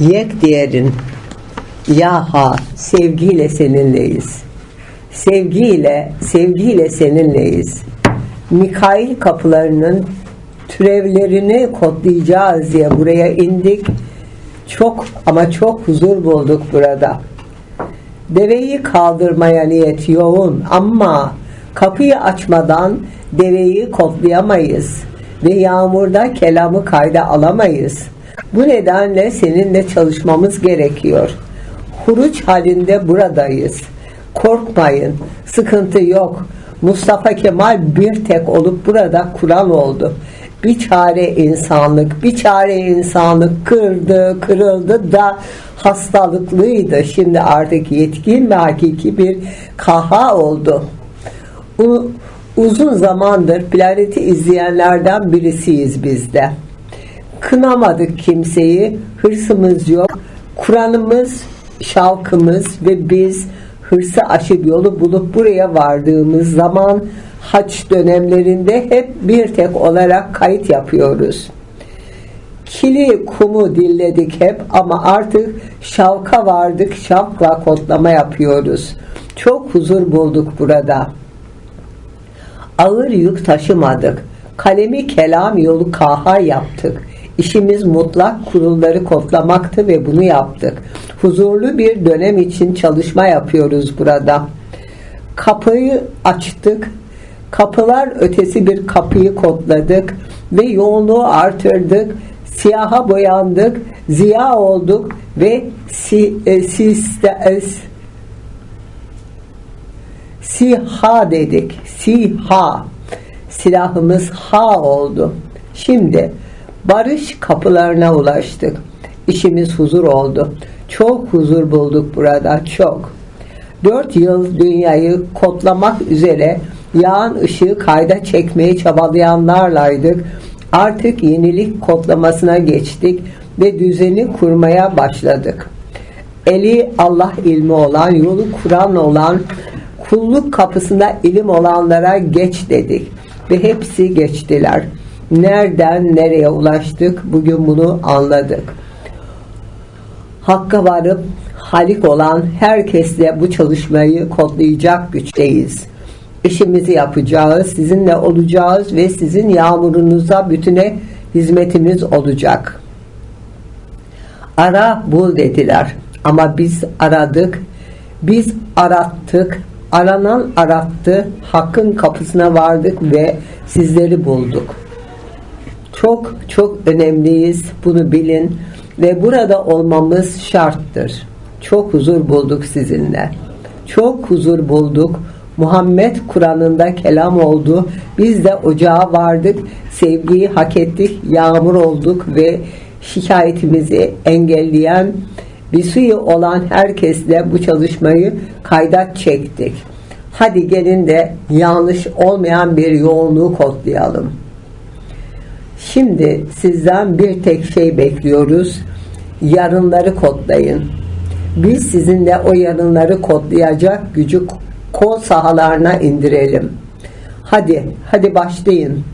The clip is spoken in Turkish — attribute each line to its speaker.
Speaker 1: Yek diyerin. Ya ha, sevgiyle seninleyiz. Sevgiyle, sevgiyle seninleyiz. Mikail kapılarının türevlerini kodlayacağız diye buraya indik. Çok ama çok huzur bulduk burada. Deveyi kaldırmaya niyet yoğun ama kapıyı açmadan deveyi kodlayamayız ve yağmurda kelamı kayda alamayız. Bu nedenle seninle çalışmamız gerekiyor. Huruç halinde buradayız. Korkmayın, sıkıntı yok. Mustafa Kemal bir tek olup burada Kur'an oldu. Bir çare insanlık, bir çare insanlık kırdı, kırıldı da hastalıklıydı. Şimdi artık yetkin ve hakiki bir kaha oldu. Uzun zamandır planeti izleyenlerden birisiyiz biz de. Kınamadık kimseyi, hırsımız yok. Kur'an'ımız, şalkımız ve biz hırsı aşıp yolu bulup buraya vardığımız zaman haç dönemlerinde hep bir tek olarak kayıt yapıyoruz. Kili kumu dilledik hep ama artık şavka vardık şavkla kodlama yapıyoruz. Çok huzur bulduk burada. Ağır yük taşımadık. Kalemi kelam yolu kaha yaptık. İşimiz mutlak kurulları kodlamaktı ve bunu yaptık. Huzurlu bir dönem için çalışma yapıyoruz burada. Kapıyı açtık. Kapılar ötesi bir kapıyı kodladık ve yoğunluğu artırdık. Siyaha boyandık, ziya olduk ve si, e, siste, e, Siha dedik. Siha. Silahımız ha oldu. Şimdi barış kapılarına ulaştık. İşimiz huzur oldu. Çok huzur bulduk burada. Çok. Dört yıl dünyayı kodlamak üzere yağan ışığı kayda çekmeye çabalayanlarlaydık. Artık yenilik kodlamasına geçtik ve düzeni kurmaya başladık. Eli Allah ilmi olan, yolu Kur'an olan, kulluk kapısında ilim olanlara geç dedik ve hepsi geçtiler. Nereden nereye ulaştık bugün bunu anladık. Hakka varıp halik olan herkesle bu çalışmayı kodlayacak güçteyiz. İşimizi yapacağız, sizinle olacağız ve sizin yağmurunuza bütüne hizmetimiz olacak. Ara bul dediler ama biz aradık, biz arattık, aranan arattı, hakkın kapısına vardık ve sizleri bulduk. Çok çok önemliyiz, bunu bilin ve burada olmamız şarttır. Çok huzur bulduk sizinle. Çok huzur bulduk. Muhammed Kur'an'ında kelam oldu. Biz de ocağa vardık. Sevgiyi hak ettik. Yağmur olduk ve şikayetimizi engelleyen bir suyu olan herkesle bu çalışmayı kayda çektik. Hadi gelin de yanlış olmayan bir yoğunluğu kodlayalım. Şimdi sizden bir tek şey bekliyoruz. Yarınları kodlayın. Biz sizinle o yarınları kodlayacak gücü kol sahalarına indirelim. Hadi, hadi başlayın.